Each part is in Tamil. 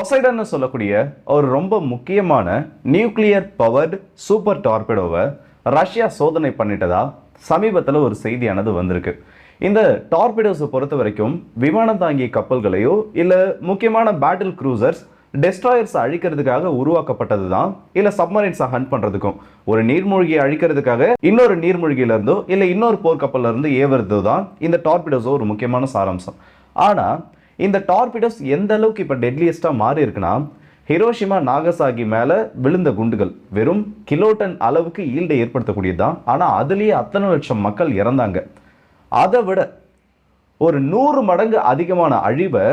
பொசைடன்னு சொல்லக்கூடிய ஒரு ரொம்ப முக்கியமான நியூக்ளியர் பவர்டு சூப்பர் டார்பிடோவை ரஷ்யா சோதனை பண்ணிட்டதா சமீபத்தில் ஒரு செய்தியானது வந்திருக்கு. இந்த டார்பிடோஸை பொறுத்த வரைக்கும் விமானம் தாங்கிய கப்பல்களையோ இல்லை முக்கியமான பேட்டில் க்ரூசர்ஸ் டெஸ்ட்ராயர்ஸை அழிக்கிறதுக்காக உருவாக்கப்பட்டது தான் இல்லை சப்மரைன்ஸை ஹண்ட் பண்ணுறதுக்கும் ஒரு நீர்மூழ்கியை அழிக்கிறதுக்காக இன்னொரு நீர்மூழ்கியிலேருந்தோ இல்லை இன்னொரு போர்க்கப்பல்ல இருந்து ஏவுறது தான் இந்த டார்பிடோஸோ ஒரு முக்கியமான சாராம்சம். ஆனால் இந்த டார்பிடோஸ் எந்த அளவுக்கு இப்போ டெட்லியஸ்ட்டாக மாறி இருக்குன்னா ஹிரோஷிமா நாகசாகி மேலே விழுந்த குண்டுகள் வெறும் கிலோடன் அளவுக்கு ஈல்டை ஏற்படுத்தக்கூடியது தான் ஆனால் அதுலேயே அத்தனை லட்சம் மக்கள் இறந்தாங்க. அதை விட ஒரு நூறு மடங்கு அதிகமான அழிவை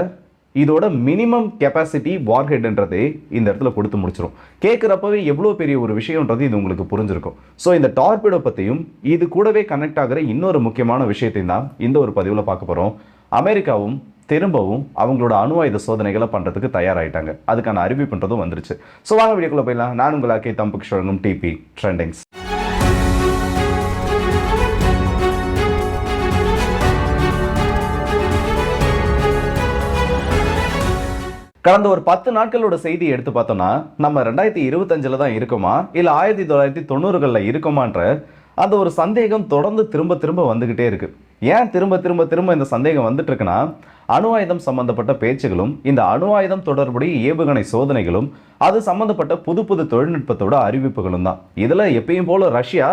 இதோட மினிமம் கெப்பாசிட்டி வார்ஹெட்ன்றதே இந்த இடத்துல கொடுத்து முடிச்சிடும் கேட்குறப்பவே எவ்வளோ பெரிய ஒரு விஷயம்ன்றது இது உங்களுக்கு புரிஞ்சிருக்கும். ஸோ இந்த டார்பிடோ பற்றியும் இது கூடவே கனெக்ட் ஆகிற இன்னொரு முக்கியமான விஷயத்தையும் தான் இந்த ஒரு பதிவில் பார்க்க போகிறோம் அமெரிக்காவும் திரும்பவும் அவங்களோட அணு ஆயுத சோதனைகளை பண்ணுறதுக்கு தயாராயிட்டாங்க. அதுக்கான அறிவிப்புன்றதும் வந்துருச்சு. ஸோ வாங்க வீடியோக்குள்ளே போயிடலாம். நான் உங்கள் அக்கே டிபி ட்ரெண்டிங்ஸ் கடந்த ஒரு பத்து நாட்களோட செய்தி எடுத்து பார்த்தோம்னா நம்ம ரெண்டாயிரத்தி இருபத்தஞ்சில் தான் இருக்கோமா? இல்லை ஆயிரத்தி தொள்ளாயிரத்தி தொண்ணூறுகளில் இருக்கோமான்ற அந்த ஒரு சந்தேகம் தொடர்ந்து திரும்ப திரும்ப வந்துக்கிட்டே இருக்குது ஏன் திரும்ப திரும்ப திரும்ப இந்த சந்தேகம் வந்துட்டு இருக்குன்னா அணு ஆயுதம் சம்பந்தப்பட்ட பேச்சுகளும் இந்த அணு ஆயுதம் தொடர்புடைய ஏவுகணை சோதனைகளும் அது சம்பந்தப்பட்ட புது புது தொழில்நுட்பத்தோட அறிவிப்புகளும் தான். இதில் எப்பயும் போல ரஷ்யா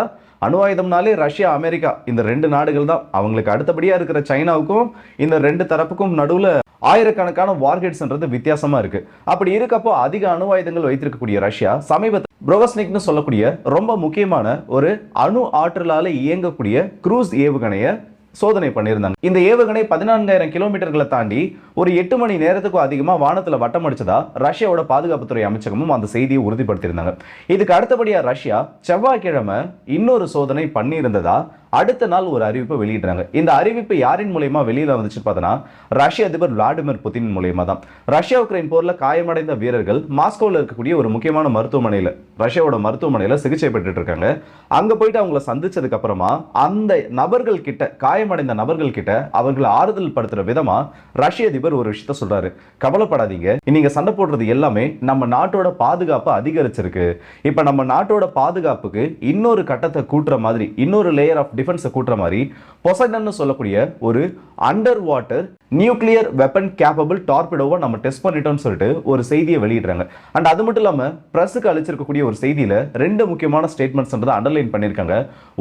அணு ஆயுதம்னாலே ரஷ்யா அமெரிக்கா இந்த ரெண்டு நாடுகள் தான். அவங்களுக்கு அடுத்தபடியாக இருக்கிற சைனாவுக்கும் இந்த ரெண்டு தரப்புக்கும் நடுவில் ஆயிரக்கணக்கான வார்ஹெட்ஸ்ன்றது வித்தியாசமாக இருக்குது அப்படி இருக்கப்போ அதிக அணு ஆயுதங்கள் வைத்திருக்கக்கூடிய ரஷ்யா சமீபத்தில் புரோவஸ்னிக்னு சொல்லக்கூடிய ரொம்ப முக்கியமான ஒரு அணு ஆற்றலால் இயங்கக்கூடிய க்ரூஸ் ஏவுகணையை சோதனை பண்ணியிருந்தாங்க. இந்த ஏவுகணை பதினான்காயிரம் கிலோமீட்டர்களை தாண்டி ஒரு எட்டு மணி நேரத்துக்கும் அதிகமாக வானத்தில் வட்டம் அடிச்சதா ரஷ்யாவோட பாதுகாப்புத்துறை அமைச்சகமும் அந்த செய்தியை உறுதிப்படுத்தியிருந்தாங்க. இதுக்கு அடுத்தபடியாக ரஷ்யா செவ்வாய்க்கிழமை இன்னொரு சோதனை பண்ணியிருந்ததா அடுத்த நாள் ஒரு அறிவிப்பை வெளியிடுறாங்க. இந்த அறிவிப்பு யாரின் மூலயமா வெளியில வந்துச்சு பார்த்தோன்னா ரஷ்ய அதிபர் விளாடிமிர் புதின் மூலயமா தான். ரஷ்யா உக்ரைன் போரில் காயமடைந்த வீரர்கள் மாஸ்கோவில் இருக்கக்கூடிய ஒரு முக்கியமான மருத்துவமனையில் ரஷ்யாவோட மருத்துவமனையில் சிகிச்சை பெற்றுட்டு இருக்காங்க. அங்க போயிட்டு அவங்கள சந்திச்சதுக்கு அப்புறமா அந்த நபர்கள் கிட்ட காயமடைந்த நபர்கள் கிட்ட அவர்களை ஆறுதல் படுத்துற விதமா ரஷ்ய அதிபர் ஒரு விஷயத்த சொல்றாரு. கவலைப்படாதீங்க. நீங்க சண்டை போடுறது எல்லாமே நம்ம நாட்டோட பாதுகாப்பு அதிகரிச்சிருக்கு. இப்போ நம்ம நாட்டோட பாதுகாப்புக்கு இன்னொரு கட்டத்தை கூட்டுற மாதிரி இன்னொரு லேயர் ஆஃப் டிஃபென்ஸை கூட்டுற மாதிரி பொசைடன்னு சொல்லக்கூடிய ஒரு under water nuclear weapon capable டார்பிடோவை நம்ம டெஸ்ட் பண்ணிட்டோம்னு சொல்லிட்டு ஒரு செய்தியை வெளியிடுறாங்க. அண்ட் அது மட்டும் இல்லாமல் ப்ரெஸ்ஸுக்கு அழிச்சிருக்கக்கூடிய ஒரு செய்தியில் ரெண்டு முக்கியமான ஸ்டேட்மெண்ட்ஸ்ன்றதை அண்டர்லைன் பண்ணியிருக்காங்க.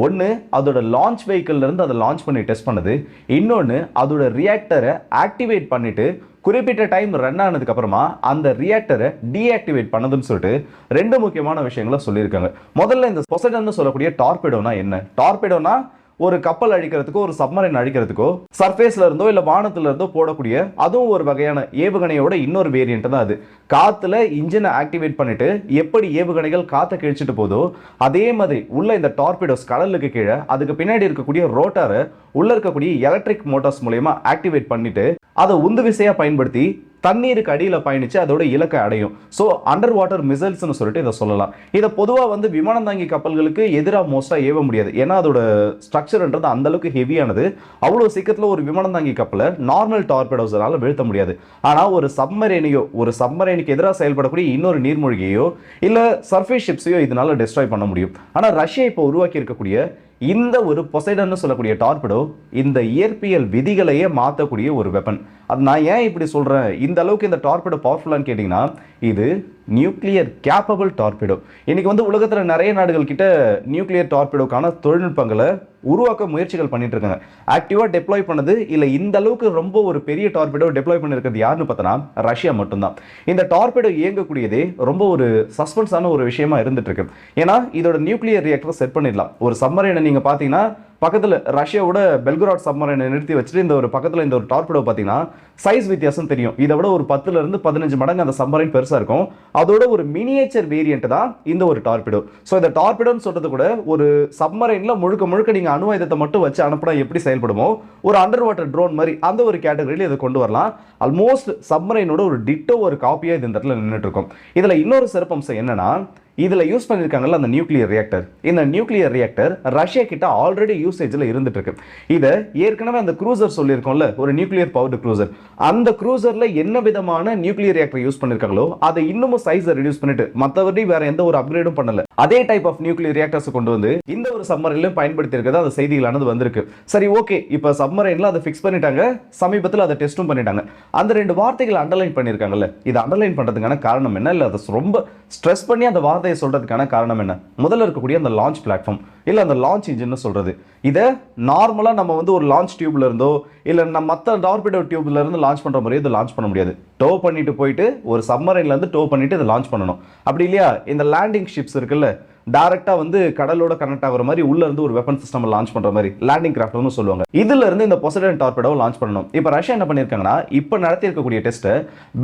ஒன்று அதோட லான்ச் வெஹிக்கிள்லேருந்து அதை லான்ச் பண்ணி டெஸ்ட் பண்ணது. இன்னொன்று அதோட ரியாக்டரை ஆக்டிவேட் பண்ணிவிட்டு குறிப்பிட்ட டைம் ரன் ஆனதுக்கு அப்புறமா அந்த ரியாக்டரை டீஆக்டிவேட் பண்ணதுன்னு சொல்லிட்டு ரெண்டு முக்கியமான விஷயங்களை சொல்லியிருக்காங்க. முதல்ல இந்த பொசடன்னு சொல்லக்கூடிய டார்பிடோனா என்ன? டார்பிடோனா ஒரு கப்பல் அழிக்கிறதுக்கோ ஒரு சப்மரைன் அழிக்கிறதுக்கோ சர்ஃபேஸ்ல இருந்தோ இல்ல வானத்துல இருந்தோ போடக்கூடிய அதுவும் ஒரு வகையான ஏவுகணையோட இன்னொரு வேரியன்ட் தான் அது. காத்துல இன்ஜினை ஆக்டிவேட் பண்ணிட்டு எப்படி ஏவுகணைகள் காற்றை கிழிச்சிட்டு போதோ அதே மாதிரி உள்ள இந்த டார்பிடோஸ் கடலுக்கு கீழே அதுக்கு பின்னாடி இருக்கக்கூடிய ரோட்டாரை உள்ள இருக்கக்கூடிய எலக்ட்ரிக் மோட்டார்ஸ் மூலயமா ஆக்டிவேட் பண்ணிட்டு அதை உந்து விசையா பயன்படுத்தி தண்ணீருக்கு அடியில் பயணித்து அதோட இலக்கை அடையும். ஸோ அண்டர் வாட்டர் மிசைல்ஸ்னு சொல்லிட்டு இதை சொல்லலாம். இதை பொதுவாக வந்து விமானம் தாங்கி கப்பல்களுக்கு எதிராக மோஸ்ட்டாக ஏவ முடியாது. ஏன்னா அதோட ஸ்ட்ரக்சர்ன்றது அந்தளவுக்கு ஹெவியானது அவ்வளோ சீக்கிரத்தில் ஒரு விமானம் தாங்கி கப்பலை நார்மல் டார்பெடோஸால வீழ்த்த முடியாது. ஆனால் ஒரு சப்மரேனையோ ஒரு சப்மரேனுக்கு எதிராக செயல்படக்கூடிய இன்னொரு நீர்மூழ்கியோ இல்லை சர்ஃபேஸ் ஷிப்ஸையோ இதனால் டிஸ்ட்ராய் பண்ண முடியும். ஆனால் ரஷ்யா இப்போ உருவாக்கி இருக்கக்கூடிய இந்த ஒரு பொசைடன்னு சொல்லக்கூடிய டார்பிடோ இந்த இயற்பியல் விதிகளையே மாற்றக்கூடிய ஒரு வெப்பன் அது நான் ஏன் இப்படி சொல்கிறேன் இந்த அளவுக்கு இந்த டார்பிடோ பவர்ஃபுல்லான்னு கேட்டிங்கன்னா இது நியூக்ளியர் கேப்பபிள் டார்பிடோ. இன்றைக்கி வந்து உலகத்தில் நிறைய நாடுகள் கிட்ட நியூக்ளியர் டார்பிடோக்கான தொழில்நுட்பங்களை உருவாக்க முயற்சிகள் பண்ணிட்டு இருக்காங்க. ஆக்டிவாக டெப்ளாய் பண்ணது இல்லை இந்த அளவுக்கு ரொம்ப ஒரு பெரிய டார்பிடோ டெப்ளாய் பண்ணிருக்கிறது யாருன்னு பார்த்தோன்னா ரஷ்யா மட்டும்தான். இந்த டார்பிடோ இயங்கக்கூடியதே ரொம்ப ஒரு சஸ்பென்ஸான ஒரு விஷயமா இருந்துட்டு இருக்கு. ஏன்னா இதோட நியூக்ளியர் ரியாக்டர் செட் பண்ணிடலாம். ஒரு சம்மரை நீங்கள் பார்த்தீங்கன்னா பக்கத்தில் ரஷ்யாவோட பெல்கராட் சப்மரைனை நிறுத்தி வச்சுட்டு இந்த ஒரு பக்கத்தில் இந்த ஒரு டார்பிடோ பார்த்தீங்கன்னா சைஸ் வித்தியாசம் தெரியும். இதை விட ஒரு பத்துலேருந்து பதினஞ்சு மடங்கு அந்த சப்மரைன் பெருசாக இருக்கும். அதோட ஒரு மினியேச்சர் வேரியண்ட் தான் இந்த ஒரு டார்பிடோ ஸோ இந்த டார்பிடோன்னு சொல்றது கூட ஒரு சப்மரைனில் முழுக்க முழுக்க நீங்கள் அணு ஆயுதத்தை மட்டும் வச்சு அனுப்பினா எப்படி செயல்படுமோ ஒரு அண்டர் வாட்டர் ட்ரோன் மாதிரி அந்த ஒரு கேட்டகரியில் இதை கொண்டு வரலாம். ஆல்மோஸ்ட் சப்மரைனோட ஒரு டிட்டோ ஒரு காப்பியாக இது இந்த இடத்துல நின்றுட்டு இருக்கும். இதில் இன்னொரு சிறப்பம்சம் என்னன்னா இதில் யூஸ் பண்ணியிருக்காங்கல்ல அந்த நியூக்ளியர் ரியாக்டர் இந்த நியூக்ளியர் ரியாக்டர் ரஷ்யா கிட்ட ஆல்ரெடி யூசேஜில் இருந்துட்டு இருக்கு. இதை ஏற்கனவே அந்த க்ரூசர் சொல்லியிருக்கோம்ல ஒரு நியூக்ளியர் பவர்டு க்ரூசர் அந்த க்ரூசரில் என்ன விதமான நியூக்ளியர் ரியாக்டர் யூஸ் பண்ணியிருக்காங்களோ அதை இன்னமும் சைஸை ரெடியூஸ் பண்ணிட்டு மற்றபடி வேற எந்த ஒரு அப்கிரேடும் பண்ணல. அதே டைப் ஆஃப் நியூக்ளியர் ரியாக்டர்ஸ் கொண்டு வந்து இந்த ஒரு சம்மரிலும் பயன்படுத்தி இருக்கிறது அந்த செய்திகளானது வந்திருக்கு. சரி ஓகே இப்போ சப்மரைன்ல அதை ஃபிக்ஸ் பண்ணிட்டாங்க சமீபத்தில் அதை டெஸ்ட்டும் பண்ணிட்டாங்க. அந்த ரெண்டு வார்த்தைகளை அண்டர்லைன் பண்ணியிருக்காங்கல்ல இதை அண்டர்லைன் பண்ணுறதுக்கான காரணம் என்ன? இல்லை அதை ரொம்ப ஸ்ட்ரெஸ் பண்ணி அந்த வார்த்தை வார்த்தையை சொல்கிறதுக்கான காரணம் என்ன? முதல்ல இருக்கக்கூடிய அந்த லான்ச் பிளாட்ஃபார்ம் இல்லை அந்த லான்ச் இன்ஜின்னு சொல்கிறது இதை நார்மலாக நம்ம வந்து ஒரு லான்ச் டியூப்ல இருந்தோ இல்லை நம்ம மற்ற டார்பிடோ டியூப்ல இருந்து லான்ச் பண்ணுற முறையை இதை லான்ச் பண்ண முடியாது. டோ பண்ணிட்டு போயிட்டு ஒரு சம்மரைன்லேருந்து டோ பண்ணிட்டு இதை லான்ச் பண்ணணும். அப்படி இல்லையா? இந்த லேண்டிங் ஷிப்ஸ் இருக்குல்ல டைரக்டா வந்து கடலோட கனெக்ட் ஆகிற மாதிரி உள்ள இருந்து ஒரு வெப்பன் சிஸ்டம் லான்ச் பண்ற மாதிரி லேண்டிங் கிராஃப்ட்னு சொல்லுவாங்க. இதுல இருந்து இந்த பொசடன் டார்பேடோ லான்ச் பண்ணணும். இப்போ ரஷ்யா என்ன பண்ணிருக்காங்கன்னா இப்போ நடத்தி இருக்கக்கூடிய டெஸ்ட்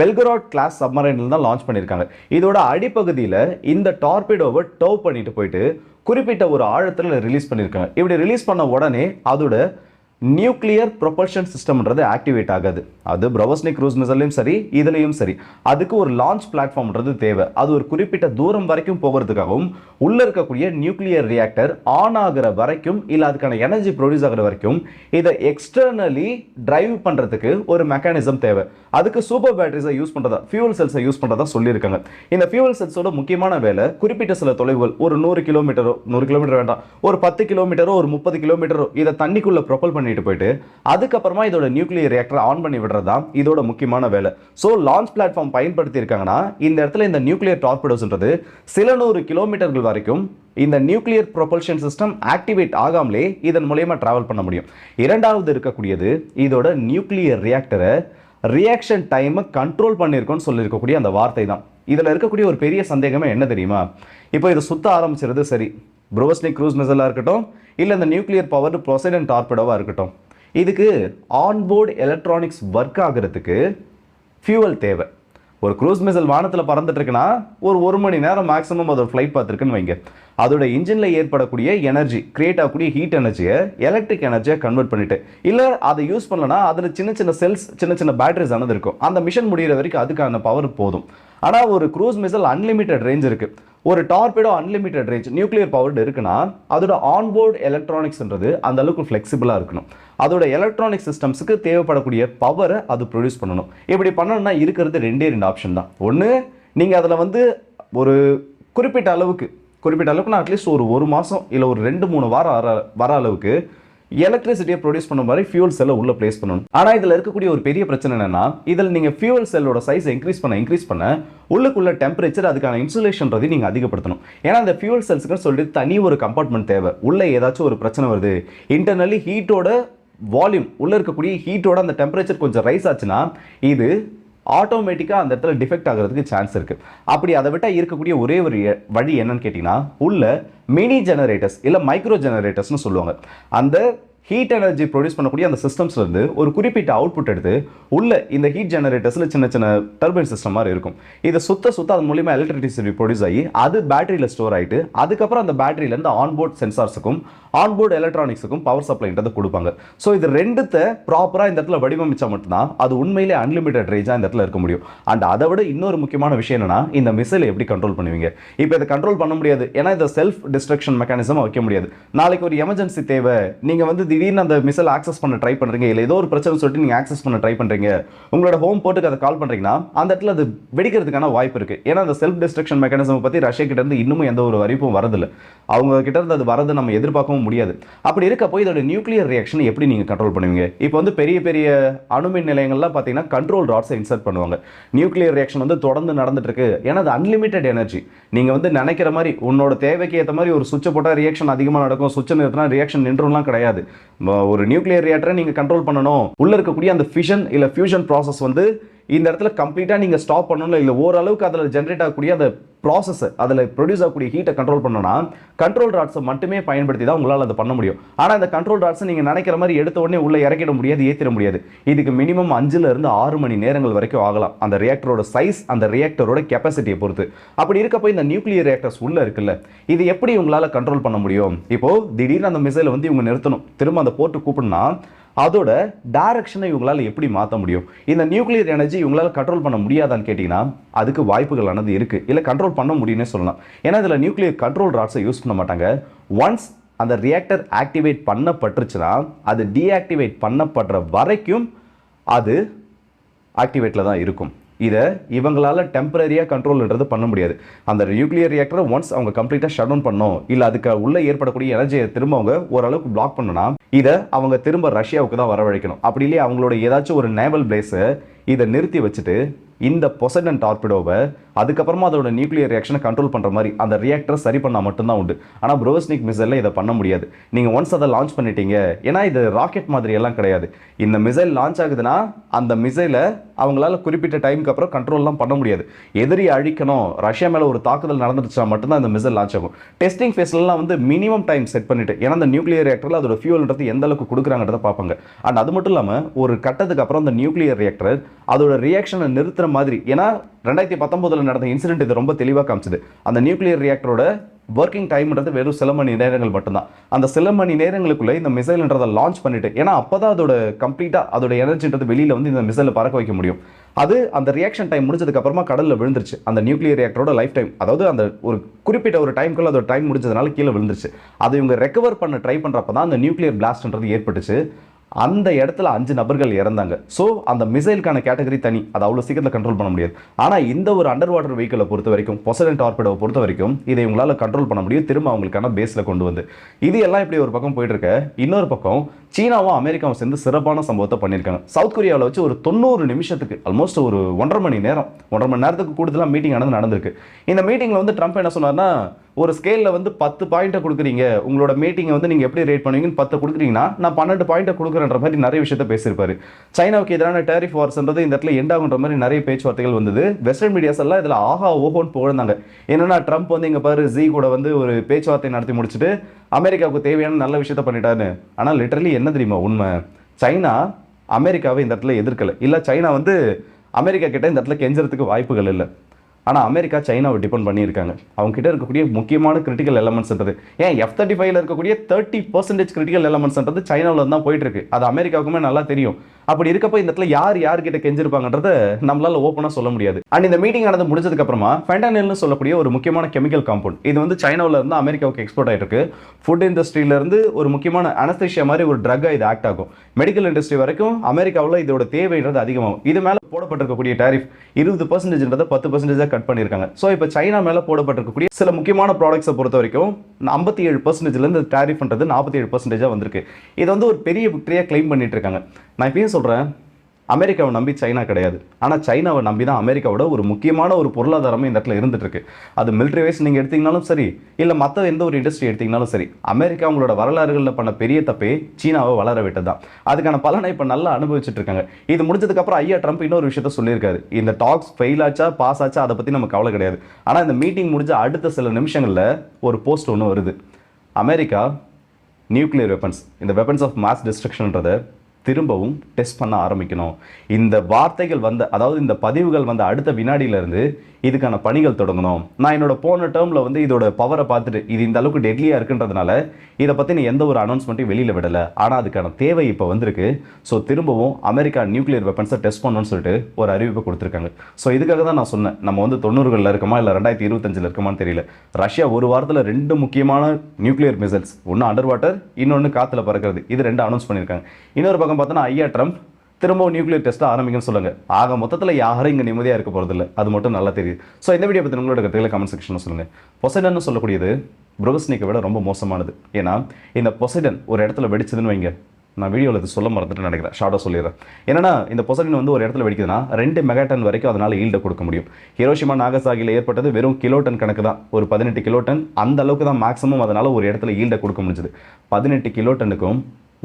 பெல்கராட் கிளாஸ் சப்மரைன்ல தான் லான்ச் பண்ணிருக்காங்க. இதோட அடிப்பகுதியில இந்த டார்பேடோவை டவ் பண்ணிட்டு போயிட்டு குறிப்பிட்ட ஒரு ஆழத்துல ரிலீஸ் பண்ணிருக்காங்க. இப்படி ரிலீஸ் பண்ண உடனே அதோட நியூக்ளியர் ப்ரொபல்ஷன் சிஸ்டம்ன்றது ஆக்டிவேட் ஆகாது. அது ப்ரவஸ்னிக் க்ரூஸ் மிசல்லையும் சரி இதுலேயும் சரி. அதுக்கு ஒரு லான்ச் பிளாட்ஃபார்ம்ன்றது தேவை. அது ஒரு குறிப்பிட்ட தூரம் வரைக்கும் போகிறதுக்காகவும் உள்ளே இருக்கக்கூடிய நியூக்ளியர் ரியாக்டர் ஆன் ஆகிற வரைக்கும் இல்லை அதுக்கான எனர்ஜி ப்ரொடியூஸ் ஆகிற வரைக்கும் இதை எக்ஸ்டர்னலி டிரைவ் பண்ணுறதுக்கு ஒரு மெக்கானிசம் தேவை. அதுக்கு சூப்பர் பேட்டரிஸை யூஸ் பண்ணுறதா ஃபியூல் செல்ஸை யூஸ் பண்ணுறதா சொல்லியிருக்காங்க. இந்த ஃபியூல் செல்ஸோட முக்கியமான வேலை குறிப்பிட்ட சில தொலைவுகள் ஒரு நூறு கிலோமீட்டரோ நூறு கிலோமீட்டர் வேண்டாம் ஒரு பத்து கிலோமீட்டரோ ஒரு முப்பது கிலோமீட்டரோ இதை தண்ணிக்குள்ள ப்ரொபல் பண்ணி பண்ணிட்டு போயிட்டு அதுக்கப்புறமா இதோட நியூக்ளியர் ரியாக்டர் ஆன் பண்ணி விடுறது தான் இதோட முக்கியமான வேலை. ஸோ லான்ச் பிளாட்ஃபார்ம் பயன்படுத்தி இருக்காங்கன்னா இந்த இடத்துல இந்த நியூக்ளியர் டார்பிடோஸ்ன்றது சில நூறு கிலோமீட்டர்கள் வரைக்கும் இந்த நியூக்ளியர் ப்ரொபல்ஷன் சிஸ்டம் ஆக்டிவேட் ஆகாமலே இதன் மூலயமா டிராவல் பண்ண முடியும். இரண்டாவது இருக்கக்கூடியது இதோட நியூக்ளியர் ரியாக்டரை ரியாக்ஷன் டைமை கண்ட்ரோல் பண்ணியிருக்கோம்னு சொல்லியிருக்கக்கூடிய அந்த வார்த்தை தான். இதில் இருக்கக்கூடிய ஒரு பெரிய சந்தேகமே என்ன தெரியுமா? இப்போ இது சுத்த ஆரம்பிச்சிருது சரி. ப்ரோஸ்னிக் க்ரூஸ் மிசலாக இருக்கட்டும் இல்லை இந்த நியூக்ளியர் பவர் ப்ரொசைடன் டார்பிடோவாக இருக்கட்டும். இதுக்கு ஆன்போர்டு எலக்ட்ரானிக்ஸ் ஒர்க் ஆகிறதுக்கு ஃபியூவல் தேவை. ஒரு க்ரூஸ் மிசைல் வானத்தில் பறந்துட்டுருக்குன்னா ஒரு ஒரு மணி நேரம் மேக்ஸிமம் அதோட ஃப்ளைட் பார்த்துருக்குன்னு வைங்க. அதோட இன்ஜினில் ஏற்படக்கூடிய எனர்ஜி கிரியேட் ஆகக்கூடிய ஹீட் எனர்ஜியை எலக்ட்ரிக் எனர்ஜியை கன்வெர்ட் பண்ணிட்டு இல்லை அதை யூஸ் பண்ணலன்னா அதில் சின்ன சின்ன செல்ஸ் சின்ன சின்ன பேட்டரிஸ் ஆனது இருக்கும். அந்த மிஷன் முடிகிற வரைக்கும் அதுக்கான பவர் போதும். ஆனால் ஒரு க்ரூஸ் மிசைல் அன்லிமிட்டெட் ரேஞ்ச் இருக்குது ஒரு torpedo unlimited range nuclear powered இருக்குன்னா அதோட ஆன்போர்டு எலக்ட்ரானிக்ஸ்ன்றது அந்த அளவுக்கு ஃப்ளெக்சிபிளாக இருக்கணும். அதோட எலக்ட்ரானிக் சிஸ்டம்ஸுக்கு தேவைப்படக்கூடிய பவரை அது ப்ரொடியூஸ் பண்ணணும். இப்படி பண்ணணும்னா இருக்கிறது ரெண்டே ரெண்டு ஆப்ஷன் தான். ஒன்று நீங்கள் அதில் வந்து ஒரு குறிப்பிட்ட அளவுக்கு குறிப்பிட்ட அளவுக்கு அட்லீஸ்ட் ஒரு ஒரு மாதம் இல்லை ஒரு ரெண்டு மூணு வாரம் வர வர அளவுக்கு எலக்ட்ரிசிட்டியை ப்ரொடியூஸ் பண்ண மாதிரி ஃபியூல் செல்லை உள்ள பிளேஸ் பண்ணணும். ஆனால் இதில் இருக்கக்கூடிய ஒரு பெரிய பிரச்சனை என்னன்னா இதில் நீங்கள் ஃபியூல் செல்லோட சைஸ் இன்க்ரீஸ் பண்ண இன்க்ரீஸ் பண்ண உள்ளுக்குள்ள டெம்பரேச்சர் அதுக்கான இன்சுலேஷன்றதை நீங்கள் அதிகப்படுத்தணும். ஏன்னா அந்த ஃபியூல் செல்ஸுக்குன்னு சொல்லிட்டு தனி ஒரு கம்பார்ட்மெண்ட் தேவை. உள்ள ஏதாச்சும் ஒரு பிரச்சனை வருது. இன்டர்னலி ஹீட்டோட வால்யூம் உள்ள இருக்கக்கூடிய ஹீட்டோட அந்த டெம்பரேச்சர் கொஞ்சம் ரைஸ் ஆச்சுன்னா இது ஆட்டோமேட்டிக்காக அந்த இடத்துல டிஃபெக்ட் ஆகிறதுக்கு சான்ஸ் இருக்குது அப்படி அதை விட்டால் இருக்கக்கூடிய ஒரே ஒரு வழி என்னன்னு கேட்டிங்கன்னா உள்ள மினி ஜெனரேட்டர்ஸ் இல்லை மைக்ரோ ஜெனரேட்டர்ஸ்னு சொல்லுவாங்க. அந்த ஹீட் எனர்ஜி ப்ரொடியூஸ் பண்ணக்கூடிய அந்த சிஸ்டம்ஸ்லேருந்து ஒரு குறிப்பிட்ட அவுட்புட் எடுத்து உள்ள இந்த ஹீட் ஜெனரேட்டர்ஸில் சின்ன சின்ன டர்பைன் சிஸ்டம் மாதிரி இருக்கும். இதை சுத்த சுத்த அது மூலியமாக எலக்ட்ரிசிட்டி ப்ரொடியூஸ் ஆகி அது பேட்டரியில் ஸ்டோர் ஆகிட்டு அதுக்கப்புறம் அந்த பேட்டரியிலேருந்து ஆன்போர்ட் சென்சார்ஸுக்கும் ஆன்போர்ட் எலக்ட்ரானிக்ஸுக்கும் பவர் சப்ளைன்றதை கொடுப்பாங்க. ஸோ இது ரெண்டுத்தை ப்ராப்பராக இந்த இடத்துல வடிவமைச்சா மட்டும்தான் அது உண்மையிலே அன்லிமிட்டட் ரேஞ்சாக இந்த இடத்துல இருக்க முடியும். அண்ட் அதை விட இன்னொரு முக்கியமான விஷயம் என்னன்னா இந்த மிசைலை எப்படி கண்ட்ரோல் பண்ணுவீங்க? இப்போ இதை கண்ட்ரோல் பண்ண முடியாது. ஏன்னா இதை செல்ஃப் டிஸ்ட்ரக்ஷன் மெக்கானிசமாக வைக்க முடியாது. நாளைக்கு ஒரு எமர்ஜென்சி தேவை. நீங்கள் வந்து தி திடீர்னு அந்த மிசைல் ஆக்சஸ் பண்ண ட்ரை பண்ணுறீங்க இல்லை ஏதோ ஒரு பிரச்சனை சொல்லிட்டு நீங்கள் ஆக்சஸ் பண்ண ட்ரை பண்ணுறீங்க உங்களோட ஹோம் போர்ட்டுக்கு அதை கால் பண்ணுறீங்கன்னா அந்த இடத்துல அது வெடிக்கிறதுக்கான வாய்ப்பு இருக்குது ஏன்னா அந்த செல்ஃப் டிஸ்ட்ரக்ஷன் மெக்கானிசம் பற்றி ரஷ்யா கிட்டேருந்து இன்னமும் எந்த ஒரு அறிவிப்பும் வரதில்லை. அவங்க கிட்டேருந்து அது வரது நம்ம எதிர்பார்க்கவும் முடியாது. அப்படி இருக்கப்போ இதோட நியூக்ளியர் ரியாக்ஷன் எப்படி நீங்கள் கண்ட்ரோல் பண்ணுவீங்க? இப்போ வந்து பெரிய பெரிய அணுமின் நிலையங்கள்லாம் பார்த்தீங்கன்னா கண்ட்ரோல் ராட்ஸை இன்சர்ட் பண்ணுவாங்க. நியூக்ளியர் ரியாக்ஷன் வந்து தொடர்ந்து நடந்துட்டு இருக்கு ஏன்னா அது அன்லிமிட்டெட் எனர்ஜி நீங்கள் வந்து நினைக்கிற மாதிரி உன்னோட தேவைக்கு ஏற்ற மாதிரி ஒரு சுவிட்சை போட்டால் ரியாக்ஷன் அதிகமாக நடக்கும். சுவிட்சை நிறுத்தினா ரியாக்ஷன் நின்றும்லாம் கிடையாது. ஒரு நியூக்ளியர் ரியாக்டரை நீங்கள் கண்ட்ரோல் பண்ணணும். உள்ளே இருக்கக்கூடிய அந்த ஃபிஷன் இல்லை ஃபியூஷன் ப்ராசஸ் வந்து இந்த இடத்துல கம்ப்ளீட்டாக நீங்கள் ஸ்டாப் பண்ணணும் இல்லை ஓரளவுக்கு அதில் ஜென்ரேட் ஆகக்கூடிய அந்த ப்ராசஸ் அதில் ப்ரொடியூஸ் ஆகக்கூடிய ஹீட்டை கண்ட்ரோல் பண்ணணும்னா கண்ட்ரோல் ராட்ஸை மட்டுமே பயன்படுத்தி தான் உங்களால் அதை பண்ண முடியும். ஆனால் இந்த கண்ட்ரோல் ராட்ஸை நீங்கள் நினைக்கிற மாதிரி எடுத்த உடனே உள்ளே இறக்கிட முடியாது ஏற்றிட முடியாது. இதுக்கு மினிமம் அஞ்சுலேருந்து ஆறு மணி நேரங்கள் வரைக்கும் ஆகலாம். அந்த ரியாக்டரோட சைஸ் அந்த ரியாக்டரோட கெப்பாசிட்டியை பொறுத்து. அப்படி இருக்கப்போ இந்த நியூக்ளியர் ரியாக்டர்ஸ் உள்ளே இருக்குல்ல இது எப்படி உங்களால் கண்ட்ரோல் பண்ண முடியும்? இப்போது திடீர்னு அந்த மிசைலை வந்து இவங்க நிறுத்தணும். திரும்ப அந்த போர்ட்டு கூப்பிடணும்னா அதோட டைரக்ஷனை இவங்களால் எப்படி மாற்ற முடியும்? இந்த நியூக்ளியர் எனர்ஜி இவங்களால் கண்ட்ரோல் பண்ண முடியாதான்னு கேட்டிங்கன்னா அதுக்கு வாய்ப்புகளானது இருக்குது இல்லை கண்ட்ரோல் பண்ண முடியும்னே சொல்லலாம். ஏன்னா இதில் நியூக்ளியர் கண்ட்ரோல் ராட்ஸை யூஸ் பண்ண மாட்டாங்க. ஒன்ஸ் அந்த ரியாக்டர் ஆக்டிவேட் பண்ணப்பட்டுருச்சுன்னா அது டீஆக்டிவேட் பண்ணப்படுற வரைக்கும் அது ஆக்டிவேட்டில் தான் இருக்கும். இதை இவங்களால டெம்பரரியாக கண்ட்ரோல்ன்றது பண்ண முடியாது. அந்த நியூக்ளியர் ரியாக்டரை ஒன்ஸ் அவங்க கம்ப்ளீட்டாக ஷட் டவுன் பண்ணோம் இல்லை அதுக்கு உள்ளே ஏற்படக்கூடிய எனர்ஜியை திரும்ப அவங்க ஓரளவுக்கு பிளாக் பண்ணனா இதை அவங்க திரும்ப ரஷ்யாவுக்கு தான் வரவழைக்கணும். அப்படி இல்லையே அவங்களோட ஏதாச்சும் ஒரு நேவல் பிளேஸை இதை நிறுத்தி வச்சுட்டு இந்த பொசடன் டார்பிடோவை அதுக்கப்புறமா அதோட நியூக்ளியர் ரியாக்ஷனை கண்ட்ரோல் பண்ணுற மாதிரி அந்த ரியாக்டரை சரி பண்ணால் மட்டும்தான் உண்டு. ஆனால் ப்ரோஸ்னிக் மிசைலில் இதை பண்ண முடியாது. நீங்கள் ஒன்ஸ் அதை லான்ச் பண்ணிட்டீங்க ஏன்னா இது ராக்கெட் மாதிரி எல்லாம் கிடையாது. இந்த மிசைல் லான்ச் ஆகுதுன்னா அந்த மிசைலை அவங்களால குறிப்பிட்ட டைமுக்கு அப்புறம் கண்ட்ரோல்லாம் பண்ண முடியாது. எதிரி அழிக்கணும் ரஷ்யா மேலே ஒரு தாக்குதல் நடந்துருச்சா மட்டும்தான் இந்த மிசைல் லான்ச் ஆகும். டெஸ்டிங் ஃபேஸ்லாம் வந்து மினிமம் டைம் செட் பண்ணிட்டு ஏன்னா அந்த நியூக்ளியர் ரியாக்டரில் அதோட ஃபியூல்ன்றது எந்த அளவுக்கு கொடுக்குறாங்கிறத பார்ப்பாங்க. அண்ட் அது மட்டும் இல்லாமல் ஒரு கட்டத்துக்கு அப்புறம் அந்த நியூக்ளியர் ரியாக்டர் அதோட ரியாக்ஷனை நிறுத்துற மாதிரி. ஏன்னா ரெண்டாயிரத்தி பத்தொன்பதுல நடந்த இன்சிடென்ட் இது ரொம்ப தெளிவாக காமிச்சது. அந்த நியூக்ளியர் ரியாக்டரோட ஒர்க்கிங் டைம்ன்றது வெறும் சில மணி நேரங்கள் மட்டும்தான். அந்த சில மணி நேரங்களுக்குள்ளே இந்த மிசைல்ன்றதை லான்ச் பண்ணிட்டு ஏன்னா அப்பதான் அதோட கம்ப்ளீட்டா அதோட எனர்ஜின்றது வெளியில வந்து இந்த மிசைலை பறக்க வைக்க முடியும். அது அந்த ரியாக்ஷன் டைம் முடிஞ்சதுக்கு அப்புறமா விழுந்துருச்சு. அந்த நியூக்ளியர் ரியாக்டரோட லைஃப் டைம் அதாவது அந்த ஒரு குறிப்பிட்ட ஒரு டைம்க்குள்ள அதோட டைம் முடிஞ்சதுனால கீழே விழுந்துருச்சு. அதை இவங்க ரெக்கவர் பண்ண ட்ரை பண்ணுறப்ப தான் அந்த நியூக்ளியர் பிளாஸ்ட்ன்றது ஏற்பட்டுச்சு. அந்த இடத்துல அஞ்சு நபர்கள் இறந்தாங்க. ஸோ அந்த மிசைலுக்கான கேட்டகரி தனி. அதை அவ்வளோ சீக்கிரத்தில் கண்ட்ரோல் பண்ண முடியாது. ஆனால் இந்த ஒரு அண்டர் வாட்டர் வெஹிக்கிளை பொறுத்த வரைக்கும் பொசடன் டார்பிடோவை பொறுத்த வரைக்கும் இதை இவங்களால் கண்ட்ரோல் பண்ண முடியும். திரும்ப அவங்களுக்கான பேஸில் கொண்டு வந்து. இது எல்லாம் இப்படி ஒரு பக்கம் போயிட்டு இருக்க. இன்னொரு பக்கம் சீனாவும் அமெரிக்காவும் சேர்ந்து சிறப்பான சம்பவத்தை பண்ணியிருக்காங்க. சவுத் கொரியாவில் வச்சு ஒரு தொண்ணூறு நிமிஷத்துக்கு ஆல்மோஸ்ட் ஒரு ஒன்றரை மணி நேரம் ஒன்றரை மணி நேரத்துக்கு கூடுதலாக மீட்டிங் ஆனது நடந்திருக்கு. இந்த மீட்டிங்கில் வந்து ட்ரம்ப் என்ன சொன்னார்னா ஒரு ஸ்கேலில் வந்து பத்து பாயிண்ட்டை கொடுக்குறீங்க. உங்களோட மீட்டிங்கை வந்து நீங்கள் எப்படி ரேட் பண்ணுவீங்கன்னு பத்து கொடுக்குறீங்கன்னா நான் பன்னெண்டு பாயிண்ட்டை கொடுக்குறன்ற மாதிரி நிறைய விஷயத்த பேசியிருப்பாரு. சைனாவுக்கு எதிரான டேரிஃப் வார்ஸ்ன்றது இந்த இடத்துல எண்ட் ஆகுன்ற மாதிரி நிறைய பேச்சுவார்த்தைகள் வந்தது. வெஸ்டர்ன் மீடியாஸ் எல்லாம் இதில் ஆஹா ஓஹோன்னு புகழ்ந்தாங்க. என்னன்னா ட்ரம்ப் வந்து இங்கே பாரு ஜி கூட வந்து ஒரு பேச்சுவார்த்தை நடத்தி முடிச்சுட்டு அமெரிக்காவுக்கு தேவையான நல்ல விஷயத்த பண்ணிட்டாரு. ஆனால் லிட்டரலி என்ன தெரியுமா உண்மை? சைனா அமெரிக்காவை இந்த இடத்துல எதிர்க்கலை. இல்லை சைனா வந்து அமெரிக்கா கிட்ட இந்த இடத்துல கெஞ்சறதுக்கு வாய்ப்புகள் இல்லை. ஆனால் அமெரிக்கா சைனாவை டிபெண்ட் பண்ணியிருக்காங்க. அவங்க கிட்ட இருக்கக்கூடிய முக்கியமான கிரிட்டிக்கல் எலமெண்ட்ஸ்ன்றது ஏன் எஃப் தேர்ட்டி ஃபைவ்ல இருக்கக்கூடிய தேர்ட்டி பர்சன்டேஜ் கிரிட்டிக்கல் எலமெண்ட்ஸ்ன்றது சைனாவில் தான் போயிட்டு இருக்கு. அது அமெரிக்காவுக்குமே நல்லா தெரியும். அப்படி இருக்கப்ப இந்த இடத்துல யார் யார்கிட்ட கெஞ்சிருப்பாங்கன்றத நம்மளால ஓப்பனாக சொல்ல முடியாது. அண்ட் இந்த மீட்டிங் நடந்து முடிஞ்சதுக்கு அப்புறமா ஃபென்டானில்னு சொல்லக்கூடிய ஒரு முக்கியமான கெமிக்கல் காம்பவுண்ட் இது வந்து சைனாவில் இருந்து அமெரிக்காவுக்கு எக்ஸ்போர்ட் ஆயிட்டு இருக்கு ஃபுட் இண்டஸ்ட்ரியில இருந்து ஒரு முக்கியமான அனஸ்தேஷியா மாதிரி ஒரு ட்ரக்காக இது ஆக்ட் ஆகும். மெடிக்கல் இண்டஸ்ட்ரி வரைக்கும் அமெரிக்காவில் இதோட தேவைன்றது அதிகமாகும். இது மேலே போடப்பட்டிருக்கக்கூடிய டேரிஃப் இருபது பர்சன்டேஜ்ன்றத பத்து பர்சன்டேஜாக கட் பண்ணியிருக்காங்க. ஸோ இப்போ சைனா மேலே போடப்பட்டிருக்கக்கூடிய சில முக்கியமான ப்ராடக்ட்ஸை பொறுத்த வரைக்கும் ஐம்பத்தி ஏழு பர்சன்டேஜ்லேருந்து டேரிஃப்ன்றது நாற்பத்தி ஏழு பர்சன்டேஜாக வந்திருக்கு. இது வந்து ஒரு பெரிய விக்டரியாக கிளைம் பண்ணிட்டு இருக்காங்க நான் இப்பயும் சொல்கிறேன் அமெரிக்காவை நம்பி சைனா கிடையாது. ஆனால் சைனாவை நம்பி தான் அமெரிக்காவோட ஒரு முக்கியமான ஒரு பொருளாதாரமே இந்த இடத்துல இருந்துட்டு இருக்கு அது மிலிட்ரி வைஸ் நீங்கள் எடுத்தீங்கனாலும் சரி இல்லை மற்ற எந்த ஒரு இண்டஸ்ட்ரி எடுத்தீங்கனாலும் சரி அமெரிக்கா அவங்களோட வரலாறுகளில் பண்ண பெரிய தப்பே சீனாவை வளர விட்டது தான் அதுக்கான பலனை இப்போ நல்லா அனுபவிச்சுட்டு இருக்காங்க இது முடிஞ்சதுக்கப்புறம் ஐயா ட்ரம்ப் இன்னொரு விஷயத்த சொல்லியிருக்காரு. இந்த டாக்ஸ் ஃபெயில் ஆச்சா பாஸ் ஆச்சா அதை பற்றி நமக்கு கவலை கிடையாது. ஆனால் இந்த மீட்டிங் முடிஞ்ச அடுத்த சில நிமிஷங்களில் ஒரு போஸ்ட் ஒன்று வருது. அமெரிக்கா நியூக்ளியர் வெப்பன்ஸ் இந்த வெப்பன்ஸ் ஆஃப் மாஸ் டிஸ்ட்ரக்ஷன்ன்றதை திரும்பவும் டெஸ்ட் பண்ண ஆரம்பிக்கணும். இந்த வார்த்தைகள் வந்த அதாவது இந்த பதிவுகள் வந்த அடுத்த வினாடியிலேருந்து இதுக்கான பணிகள் தொடங்கணும். நான் என்னோட போன டேர்மில் வந்து இதோட பவரை பார்த்துட்டு இது இந்த அளவுக்கு டெட்லியாக இருக்குன்றதுனால இதை பற்றின எந்த ஒரு அனௌன்ஸ்மெண்ட்டையும் வெளியில் விடலை. ஆனால் அதுக்கான தேவை இப்போ வந்திருக்கு. ஸோ திரும்பவும் அமெரிக்கா நியூக்ளியர் வெப்பன்ஸை டெஸ்ட் பண்ணணும்னு சொல்லிட்டு ஒரு அறிவிப்பை கொடுத்துருக்காங்க. ஸோ இதுக்காக தான் நான் சொன்னேன். நம்ம வந்து தொண்ணூறுகளில் இருக்கோமா இல்லை ரெண்டாயிரத்தி இருபத்தஞ்சில் இருக்கோமான்னு தெரியல. ரஷ்யா ஒரு வாரத்தில் ரெண்டு முக்கியமான நியூக்ளியர் மிசைல்ஸ் ஒன்று அண்டர் வாட்டர் இன்னொன்று காற்றுல பறக்கிறது. இது ரெண்டு அனௌன்ஸ் பண்ணியிருக்காங்க. இன்னொரு பக்கம் பார்த்தோன்னா ஐயா ட்ரம்ப் திரும்பவும் நியூக்ளியர் டெஸ்ட்டை ஆரம்பிக்கணும்னு சொல்லுங்கள் ஆக மொத்தத்தில் யாரும் இங்கே நிம்மதியாக இருக்க போகிறதில்ல அது மட்டும் நல்லா தெரியுது. ஸோ இந்த வீடியோ பற்றி உங்களோட கருத்துக்களை கமெண்ட் செக்ஷனில் சொல்லுங்கள் பொசைடன்னு சொல்லக்கூடியது புரோகஸ்னிக்கை விட ரொம்ப மோசமானது. ஏன்னா இந்த பொசைடன் ஒரு இடத்துல வெடிச்சதுன்னு வைங்க. நான் வீடியோவில் இது சொல்ல மறந்துட்டு நினைக்கிறேன். ஷார்ட்டாக சொல்லிடுறேன். என்னன்னா இந்த பொசடின் வந்து ஒரு இடத்துல வெடிக்குதுன்னா ரெண்டு மெகாடன் வரைக்கும் அதனால் ஈல்டை கொடுக்க முடியும். ஹிரோஷிமா நாகசாகியில் ஏற்பட்டது வெறும் கிலோட்டன் கணக்கு தான். ஒரு பதினெட்டு கிலோட்டன் அந்த அளவுக்கு தான் மேக்ஸிமம் அதனால் ஒரு இடத்துல ஈல்டை கொடுக்க முடிஞ்சது. பதினெட்டு கிலோட்டனுக்கும்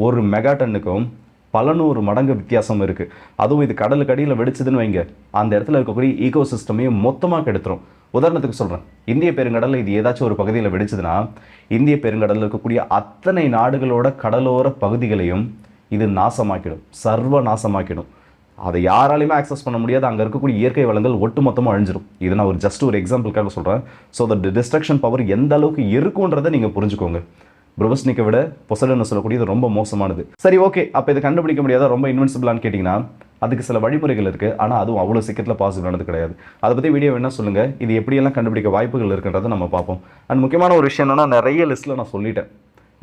ஒரு மெகாட்டனுக்கும் பல நூறு மடங்கு வித்தியாசம் இருக்குது அதுவும் இது கடலுக்கு அடியில் வெடிச்சதுன்னு வைங்க. அந்த இடத்துல இருக்கக்கூடிய ஈகோ சிஸ்டமையும் மொத்தமாக கெடுத்துரும். உதாரணத்துக்கு சொல்கிறேன் இந்திய பெருங்கடலில் இது ஏதாச்சும் ஒரு பகுதியில் வெடிச்சதுன்னா இந்திய பெருங்கடலில் இருக்கக்கூடிய அத்தனை நாடுகளோட கடலோர பகுதிகளையும் இது நாசமாக்கிடும். சர்வ நாசமாக்கிடும். அதை யாராலையுமே ஆக்சஸ் பண்ண முடியாது. அங்கே இருக்கக்கூடிய இயற்கை வளங்கள் ஒட்டுமொத்தமாக அழிஞ்சிரும். இது நான் ஒரு ஜஸ்ட் ஒரு எக்ஸாம்பிளுக்காக சொல்கிறேன் ஸோ த டிஸ்ட்ரக்ஷன் பவர் எந்த அளவுக்கு இருக்குன்றதை நீங்கள் புரிஞ்சுக்கோங்க. புருவஸ்னிக்கை விட பொசடன்னு சொல்லக்கூடியது ரொம்ப மோசமானது. சரி ஓகே. அப்போ இது கண்டுபிடிக்க முடியாத? ரொம்ப இன்வென்சிபிளான்னு கேட்டிங்கன்னா அதுக்கு சில வழிமுறைகள் இருக்குது ஆனால் அதுவும் அவ்வளோ சீக்கிரத்தில் பாசிபிளானது கிடையாது. அதை பற்றி வீடியோ என்ன சொல்லுங்கள் இது எப்படியெல்லாம் கண்டுபிடிக்க வாய்ப்புகள் இருக்குன்றதை நம்ம பார்ப்போம். அண்ட் முக்கியமான ஒரு விஷயம் என்னன்னா நிறைய லிஸ்ட்டில் நான் சொல்லிட்டேன்.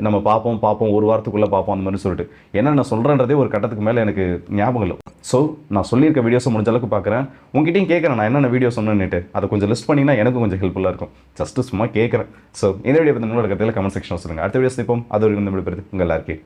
நம்ம பார்ப்போம் பார்ப்போம் ஒரு வாரத்துக்குள்ளே பார்ப்போம் அந்த மாதிரி சொல்லிட்டு. ஏன்னா நான் சொல்கிறேன்றதே ஒரு கட்டத்துக்கு மேலே எனக்கு ஞாபகம் இல்லை. ஸோ நான் சொல்லியிருக்க வீடியோஸை முடிஞ்ச அளவுக்கு பார்க்குறேன். உங்ககிட்டயும் கேட்குறேன் நான் என்னென்ன வீடியோ சொன்னேன்னுட்டு. அதை கொஞ்சம் லிஸ்ட் பண்ணிங்கன்னா எனக்கும் கொஞ்சம் ஹெல்ப்ஃபுல்லாக இருக்கும். ஜஸ்ட் சும்மா கேட்குறேன். ஸோ இந்த வீடியோ பற்றி உங்களோட கருத்தில் கமெண்ட் செக்ஷன் சொல்லுங்கள் அடுத்த வீடியோ சேர்ப்போம் அது ஒரு விடைபெறுது உங்கள் எல்லாருக்கே